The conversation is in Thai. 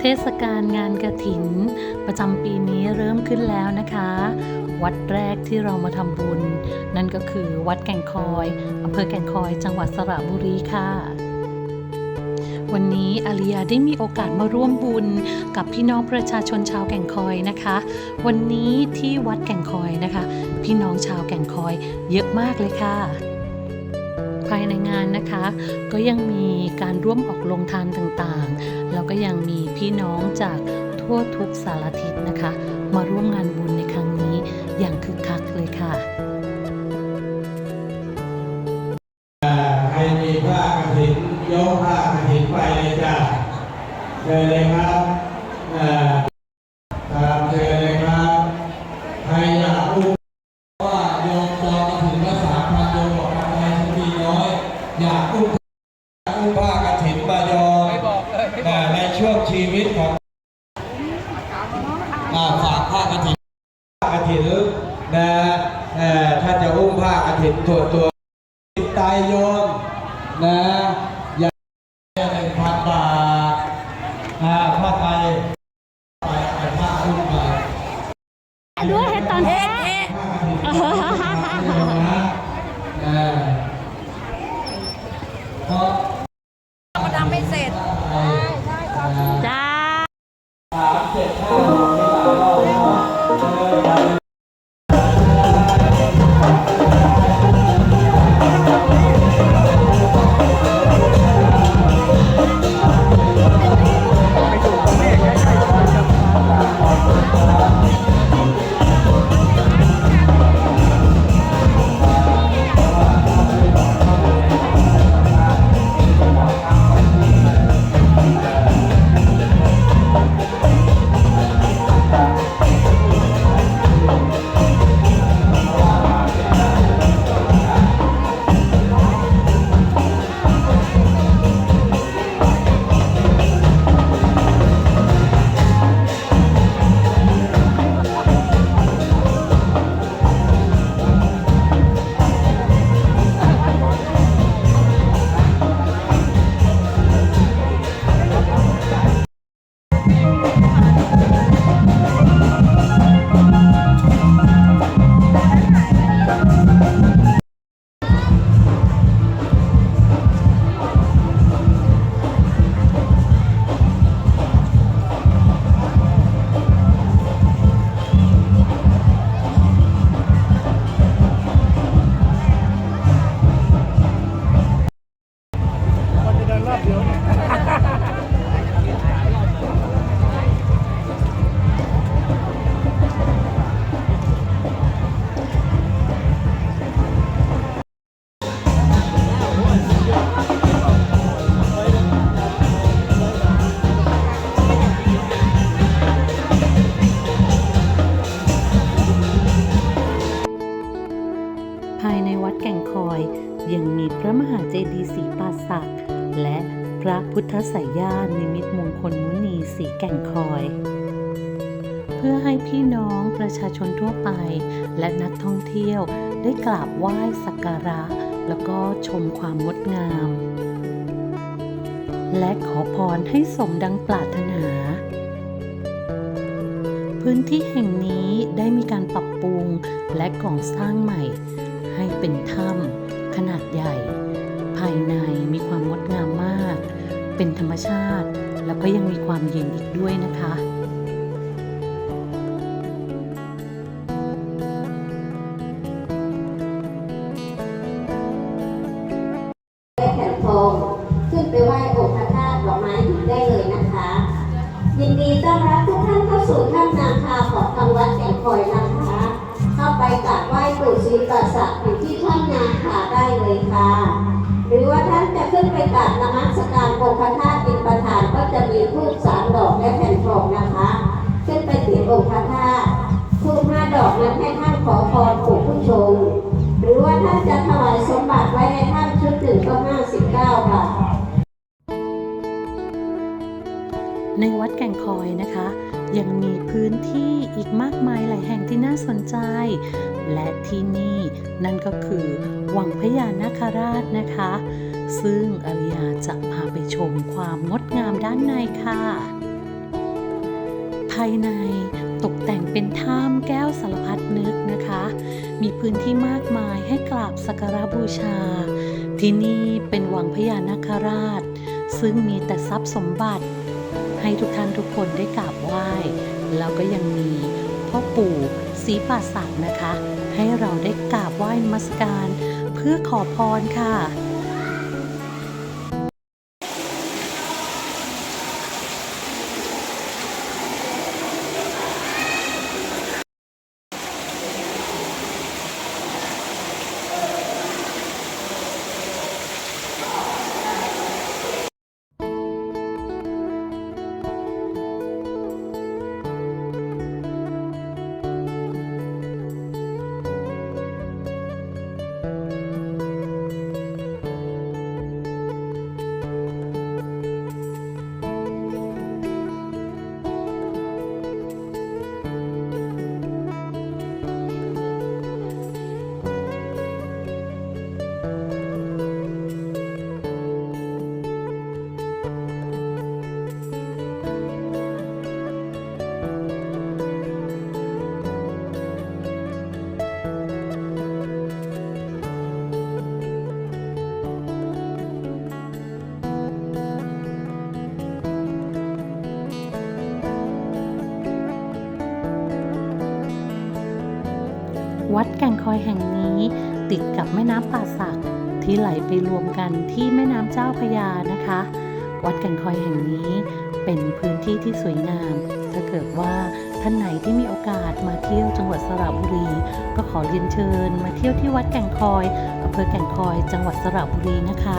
เทศกาลงานกระถิน ประจำปีนี้เริ่มขึ้นแล้วนะคะ วัดแรกที่เรามาทำบุญ นั่นก็คือวัดแก่งคอยอำเภอแก่งคอยจังหวัดสระบุรีค่ะ วันนี้อาริยาได้มีโอกาสมาร่วมบุญกับพี่น้องประชาชนชาวแก่งคอยนะคะ วันนี้ที่วัดแก่งคอยนะคะ พี่น้องชาวแก่งคอยเยอะมากเลยค่ะ ในงานนะคะ ก็ยังมีการร่วมออกลงทานต่างๆ แล้วก็ยังมีพี่น้องจากทั่วทุกสารทิศนะคะ มาร่วมงานบุญในครั้งนี้อย่างคึกคักเลยค่ะใครมีผ้ากฐินยกผ้ากฐินไปเลยจ้ะเชิญเลยครับอ่าครับเชิญเลยครับใครอยากอุ้มว่าโยมจองกฐินภาษาพันโยมบอกทำไมฉันมีน้อย อยากอุ้มอุ้มผ้ากฐินมายอมอ่าในช่วงชีวิตของอ่าฝากผ้ากฐินผ้ากฐินนะเอ่อถ้าจะอุ้มผ้ากฐิน ตัวตัวติดตายโยมนะอย่าหนึ่งพันบาทอ่าผ้าไทยไปไปผ้าอุ้มไปด้วยให้ตอน ระพุทธไสยญาณนิมิตมงคลมุนีสีแก่งคอย เพื่อให้พี่น้องประชาชนทั่วไป และนักท่องเที่ยวได้กราบไหว้สักการะ แล้วก็ชมความงดงาม และขอพรให้สมดังปรารถนา พื้นที่แห่งนี้ได้มีการปรับปรุงและก่อสร้างใหม่ ให้เป็นถ้ำขนาดใหญ่ ภายใน เป็นธรรมชาติ แล้วก็ยังมีความเย็นอีกด้วยนะคะได้แผ่นทองขึ้นไปไหว้องค์พระธาตุดอกไม้หินได้เลยนะคะ ยินดีต้อนรับทุกท่านเข้าสู่ถ้ำนาคาของทางวัดแก่งคอยนะคะ เข้าไปกราบไหว้ปู่ศรีประสักอยู่ที่ถ้ำนาคาได้เลยค่ะ หรือว่าท่านจะขึ้นไปกราบนมัสการองค์พระธาตุเป็นประธานก็จะมีทูปสามดอกและแผ่นทองนะคะ ขึ้นไปติดองค์พระธาตุทูปห้าดอกนั้นให้ท่านขอพรปู่ผู้ชงหรือว่าท่านจะถวายสมบัติไว้ให้ท่านชุดหนึ่งก็ห้าสิบเก้าค่ะในวัดแก่งคอยนะคะ ยังมีพื้นที่อีกมากมายหลายแห่งที่น่าสนใจ และที่นี่นั่นก็คือ วังพญานาคราชนะคะ ซึ่งอริยาจะพาไปชมความงดงามด้านในค่ะ ภายในตกแต่งเป็นถ้ำแก้วสารพัดนึกนะคะ มีพื้นที่มากมายให้กราบสักการะบูชา ที่นี่เป็นวังพญานาคราช ซึ่งมีแต่ทรัพย์สมบัติ ให้ทุกท่านทุกคนได้กราบไหว้ แล้วก็ยังมีพ่อปู่ศรีป่าศักดิ์นะคะ ให้เราได้กราบไหว้มัสการ เพื่อขอพรค่ะ วัดแก่งคอยแห่งนี้ ติดกับแม่น้ำป่าสักที่ไหลไปรวมกันที่แม่น้ำเจ้าพยานะคะ วัดแก่งคอยแห่งนี้เป็นพื้นที่ที่สวยงาม ถ้าเกิดว่าท่านไหนที่มีโอกาสมาเที่ยวจังหวัดสระบุรี ก็ขอเรียนเชิญมาเที่ยวที่วัดแก่งคอยอำเภอแก่งคอย จังหวัดสระบุรีนะคะ